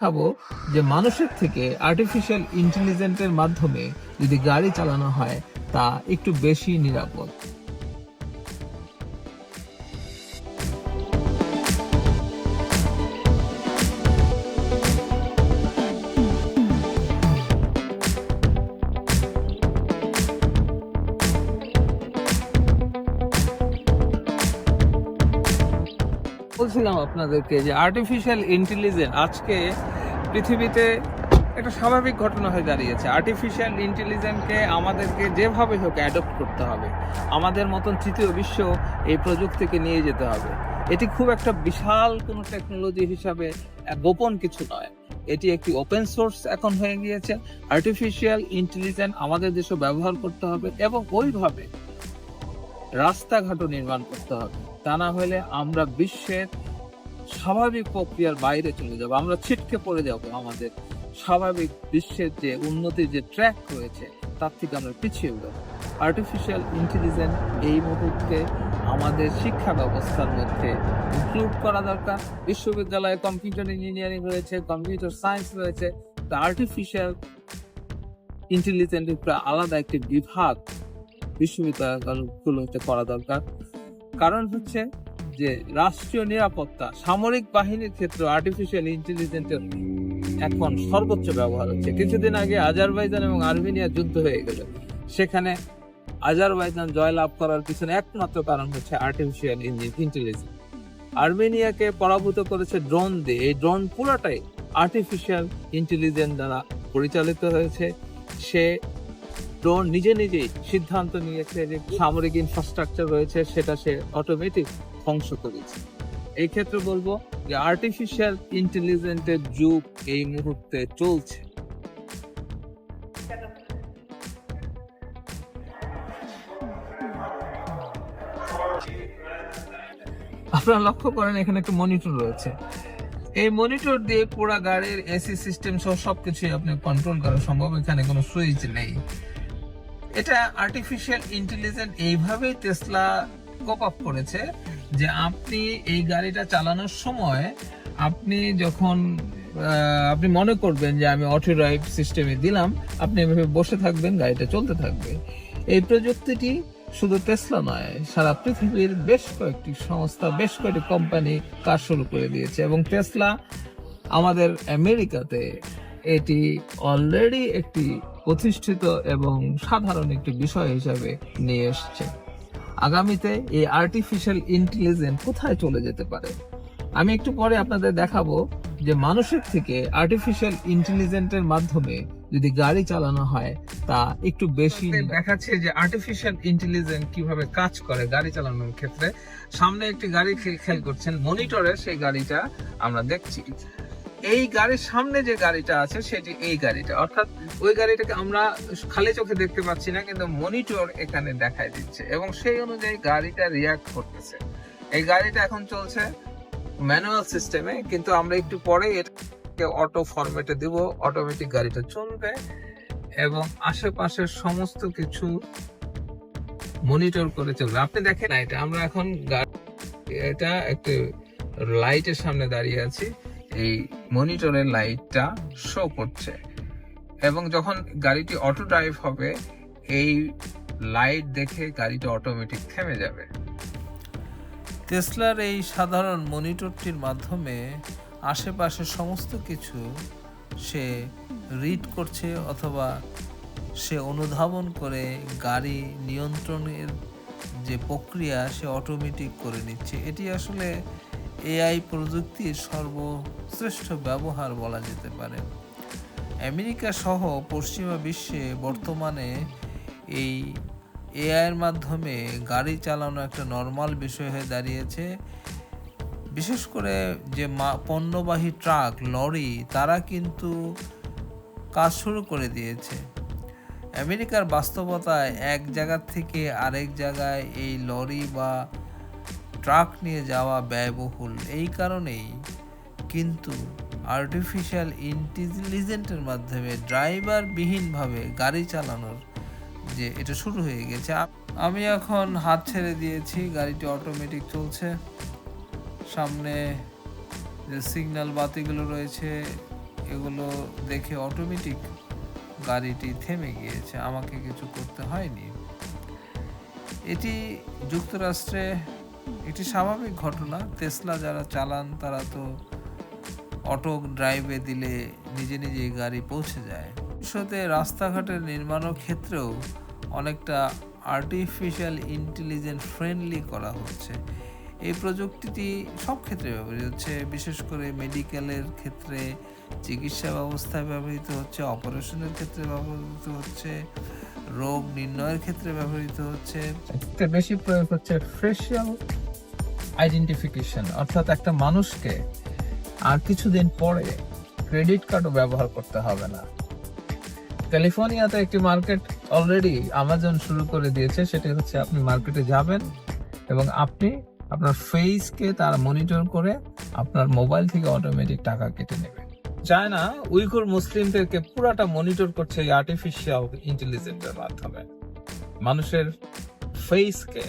দেখাবো যে মানুষের থেকে আর্টিফিশিয়াল ইন্টেলিজেন্টের মাধ্যমে যদি গাড়ি চালানো হয়, তা একটু বেশি নিরাপদ। বলছিলাম আপনাদেরকে যে আর্টিফিশিয়াল ইন্টেলিজেন্স আজকে পৃথিবীতে একটা স্বাভাবিক ঘটনা হয়ে দাঁড়িয়েছে। আর্টিফিশিয়াল ইন্টেলিজেন্সকে আমাদেরকে যেভাবে হোক অ্যাডপ্ট করতে হবে, আমাদের মতন তৃতীয় বিশ্ব এই প্রযুক্তিকে নিয়ে যেতে হবে। এটি খুব একটা বিশাল কোনো টেকনোলজি হিসাবে গোপন কিছু নয়। এটি একটি ওপেন সোর্স এখন হয়ে গিয়েছে। আর্টিফিশিয়াল ইন্টেলিজেন্স আমাদের দেশে ব্যবহার করতে হবে এবং ওইভাবে রাস্তাঘাটও নির্মাণ করতে হবে। তা না হলে আমরা বিশ্বের স্বাভাবিক প্রক্রিয়ার বাইরে চলে যাব, আমরা ছিটকে পড়ে যাব আমাদের স্বাভাবিক বিশ্বের যে উন্নতির যে ট্র্যাক রয়েছে, তার থেকে আমরা পিছিয়ে যাব আর্টিফিশিয়াল ইন্টেলিজেন্স এই মুহূর্তে আমাদের শিক্ষা ব্যবস্থার মধ্যে ইনক্লুড করা দরকার। বিশ্ববিদ্যালয়ে কম্পিউটার ইঞ্জিনিয়ারিং রয়েছে কম্পিউটার সায়েন্স রয়েছে আর্টিফিশিয়াল ইন্টেলিজেন্সের আলাদা একটি বিভাগ বিশ্ববিদ্যালয়গুলোতে করা দরকার। কারণ হচ্ছে যে রাষ্ট্রীয় নিরাপত্তা, সামরিক বাহিনীর ক্ষেত্রে আর্টিফিশিয়াল ইন্টেলিজেন্সের এখন সর্বোচ্চ ব্যবহার হচ্ছে। কিছুদিন আগে আজারবাইজান এবং আর্মেনিয়া যুদ্ধ হয়ে গেল। সেখানে আজারবাইজান জয়লাভ করার পিছনে একমাত্র কারণ হচ্ছে আর্টিফিশিয়াল ইন্টেলিজেন্স আর্মেনিয়াকে পরাভূত করেছে ড্রোন দিয়ে। এই ড্রোন পুরোটাই আর্টিফিশিয়াল ইন্টেলিজেন্স দ্বারা পরিচালিত হয়েছে। সে ড্রোন নিজে নিজেই সিদ্ধান্ত নিয়েছে যে সামরিক ইনফ্রাস্ট্রাকচার রয়েছে, সেটা সে অটোমেটিক ধ্বংস করেছে। এই ক্ষেত্রে বলব যে আর্টিফিশিয়াল ইন্টেলিজেন্সের যুগ এই মুহূর্তে চলছে। আপনারা লক্ষ্য করেন, এখানে একটা মনিটর রয়েছে। এই মনিটর দিয়ে পুরো গাড়ির এসি সিস্টেম সহ সবকিছুই আপনি কন্ট্রোল করা সম্ভব, এখানে কোনো সুইচ নেই। এটা আর্টিফিশিয়াল ইন্টেলিজেন্স এইভাবেই টেসলা কোপ আপ করেছে যে আপনি এই গাড়িটা চালানোর সময় আপনি যখন আপনি মনে করবেন যে আমি অটো ড্রাইভ সিস্টেমে দিলাম, আপনি এভাবে বসে থাকবেন, গাড়িটা চলতে থাকবে। এই প্রযুক্তিটি শুধু টেসলা নয়, সারা পৃথিবীর বেশ কয়েকটি সংস্থা, বেশ কয়েকটি কোম্পানি কাজ শুরু করে দিয়েছে এবং টেসলা আমাদের আমেরিকাতে এটি অলরেডি একটি প্রতিষ্ঠিত এবং সাধারণ একটি বিষয় হিসাবে নিয়ে এসছে। আগামীতে এই আর্টিফিশিয়াল ইন্টেলিজেন্স কোথায় চলে যেতে পারে? আমি একটু পরে আপনাদের দেখাবো যে মানুষের থেকে আর্টিফিশিয়াল ইন্টেলিজেন্টের মাধ্যমে যদি গাড়ি চালানো হয়, তা একটু বেশি দেখাচ্ছে যে আর্টিফিশিয়াল ইন্টেলিজেন্স কীভাবে কাজ করে গাড়ি চালানোর ক্ষেত্রে। সামনে একটি গাড়ি খে- খেয়াল করছেন, মনিটরে সেই গাড়িটা আমরা দেখছি। এই গাড়ির সামনে যে গাড়িটা আছে, সেটি এই গাড়িটা। অর্থাৎ ওই গাড়িটাকে আমরা খালি চোখে দেখতে পাচ্ছি না, কিন্তু মনিটর এখানে দেখায় দিচ্ছে। এবং সেই অনুযায়ী গাড়িটা রিয়াক্ট করতেছে। এই গাড়িটা এখন চলছে ম্যানুয়াল সিস্টেমে কিন্তু আমরা একটু পরে এটাকে অটো ফরম্যাটে দিব। অটোমেটিক গাড়িটা চলবে এবং আশেপাশের সমস্ত কিছু মনিটর করে চলবে। আপনি দেখেন এটা, আমরা এখন এটা একটু লাইটের সামনে দাঁড়িয়ে আছি। এই মনিটরের লাইটটা শো করছে। এবং যখন গাড়িটি অটো ড্রাইভ হবে, এই লাইট দেখে গাড়িটা অটোমেটিক থেমে যাবে। টেসলার এই সাধারণ মনিটরটির মাধ্যমে আশেপাশে সমস্ত কিছু সে রিড করছে অথবা সে অনুধাবন করে গাড়ি নিয়ন্ত্রণের যে প্রক্রিয়া, সে অটোমেটিক করে নিচ্ছে। এটি আসলে এআই প্রযুক্তির সর্বশ্রেষ্ঠ ব্যবহার বলা যেতে পারে। আমেরিকা সহ পশ্চিমা বিশ্বে বর্তমানে এই এআইয়ের মাধ্যমে গাড়ি চালানো একটা নর্মাল বিষয় হয়ে দাঁড়িয়েছে। বিশেষ করে যে পণ্যবাহী ট্রাক, লরি, তারা কিন্তু কাজ শুরু করে দিয়েছে। আমেরিকার বাস্তবতায় এক জায়গা থেকে আরেক জায়গায় এই লরি বা ট্রাক নিয়ে যাওয়া ব্যয়বহুল। এই কারণেই কিন্তু আর্টিফিশিয়াল ইন্টেলিজেন্টের মাধ্যমে ড্রাইভারবিহীনভাবে গাড়ি চালানোর যে এটা শুরু হয়ে গেছে। আমি এখন হাত ছেড়ে দিয়েছি, গাড়িটি অটোমেটিক চলছে। সামনে যে সিগন্যাল বাতিগুলো রয়েছে, এগুলো দেখে অটোমেটিক গাড়িটি থেমে গিয়েছে। আমাকে কিছু করতে হয়নি। এটি যুক্তরাষ্ট্রে একটি স্বাভাবিক ঘটনা। তেসলা যারা চালান, তারা তো অটো ড্রাইভে দিলে নিজে নিজেই গাড়ি পৌঁছে যায়। ভবিষ্যতে রাস্তাঘাটের নির্মাণের ক্ষেত্রেও অনেকটা আর্টিফিশিয়াল ইন্টেলিজেন্ট ফ্রেন্ডলি করা হচ্ছে। এই প্রযুক্তিটি সব ক্ষেত্রে ব্যবহৃত হচ্ছে, বিশেষ করে মেডিকেলের ক্ষেত্রে, চিকিৎসা ব্যবস্থায় ব্যবহৃত হচ্ছে অপারেশনের ক্ষেত্রে ব্যবহৃত হচ্ছে। রোগ নির্ণয়ের ক্ষেত্রে ব্যবহৃত হচ্ছে। বেশি প্রয়োগ হচ্ছে ফেশিয়াল আইডেন্টিফিকেশন অর্থাৎ একটা মানুষকে আর কিছুদিন পরে ক্রেডিট কার্ডও ব্যবহার করতে হবে না। ক্যালিফোর্নিয়াতে একটি মার্কেট অলরেডি আমাজন শুরু করে দিয়েছে, সেটা হচ্ছে আপনি মার্কেটে যাবেন এবং আপনি আপনার ফেসকে তারা মনিটর করে আপনার মোবাইল থেকে অটোমেটিক টাকা কেটে নেবে চায়না উইঘুর মুসলিমদেরকে পুরাটা মনিটর করছে এই আর্টিফিশিয়াল ইন্টেলিজেন্সের মাধ্যমে। মানুষের ফেসকে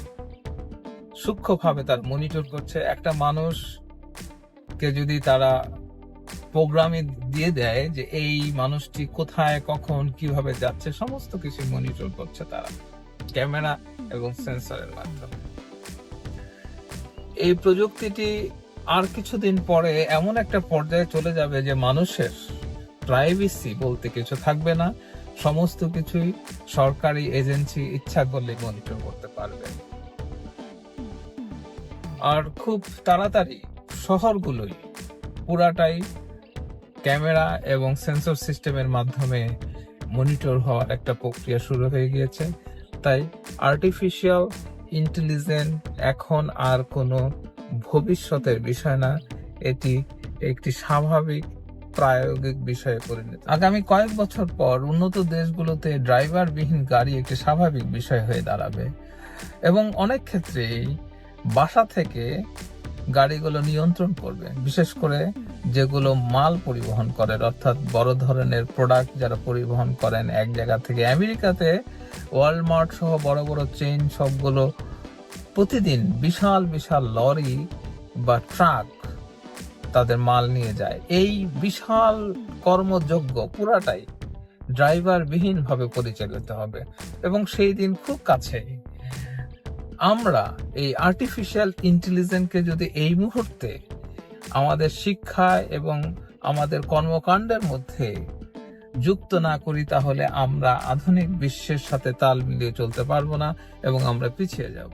সূক্ষ্মভাবে তার মনিটর করছে। একটা মানুষকে যদি তারা প্রোগ্রামে দিয়ে দেয় যে এই মানুষটি কোথায়, কখন, কীভাবে যাচ্ছে, সমস্ত কিছু মনিটর করছে তারা। ক্যামেরা এবং সেন্সরের মাধ্যমে। এই প্রযুক্তিটি আর কিছুদিন পরে এমন একটা পর্যায়ে চলে যাবে যে মানুষের প্রাইভেসি বলতে কিছু থাকবে না। সমস্ত কিছুই সরকারি এজেন্সি ইচ্ছা করলে মনিটর করতে পারবে। আর খুব তাড়াতাড়ি শহরগুলোই পুরাটাই ক্যামেরা এবং সেন্সর সিস্টেমের মাধ্যমে মনিটর হওয়ার একটা প্রক্রিয়া শুরু হয়ে গিয়েছে। তাই আর্টিফিশিয়াল ইন্টেলিজেন্ট এখন আর কোনো ভবিষ্যতের বিষয় না, এটি একটি স্বাভাবিক প্রায়োগিক বিষয়ে পরিণত। আগামী কয়েক বছর পর উন্নত দেশগুলোতে ড্রাইভারবিহীন গাড়ি একটি স্বাভাবিক বিষয় হয়ে দাঁড়াবে এবং অনেক ক্ষেত্রেই বাসা থেকে গাড়িগুলো নিয়ন্ত্রণ করবে, বিশেষ করে যেগুলো মাল পরিবহন করে, অর্থাৎ বড় ধরনের প্রোডাক্ট যারা পরিবহন করেন, এক জায়গা থেকে আমেরিকাতে ওয়ালমার্ট সহ বড় বড় চেইন সবগুলো প্রতিদিন বিশাল বিশাল লরি বা ট্রাক তাদের মাল নিয়ে যায়। এই বিশাল কর্মযোগ্য পুরাটাই ড্রাইভার বিহীন ভাবে পরিচালিত হবে এবং সেই দিন খুব কাছে আমরা এই আর্টিফিশিয়াল ইন্টেলিজেন্সকে যদি এই মুহূর্তে আমাদের শিক্ষা এবং আমাদের কর্মকাণ্ডের মধ্যে যুক্ত না করি, তাহলে আমরা আধুনিক বিশ্বের সাথে তাল মিলিয়ে চলতে পারব না এবং আমরা পিছিয়ে যাব।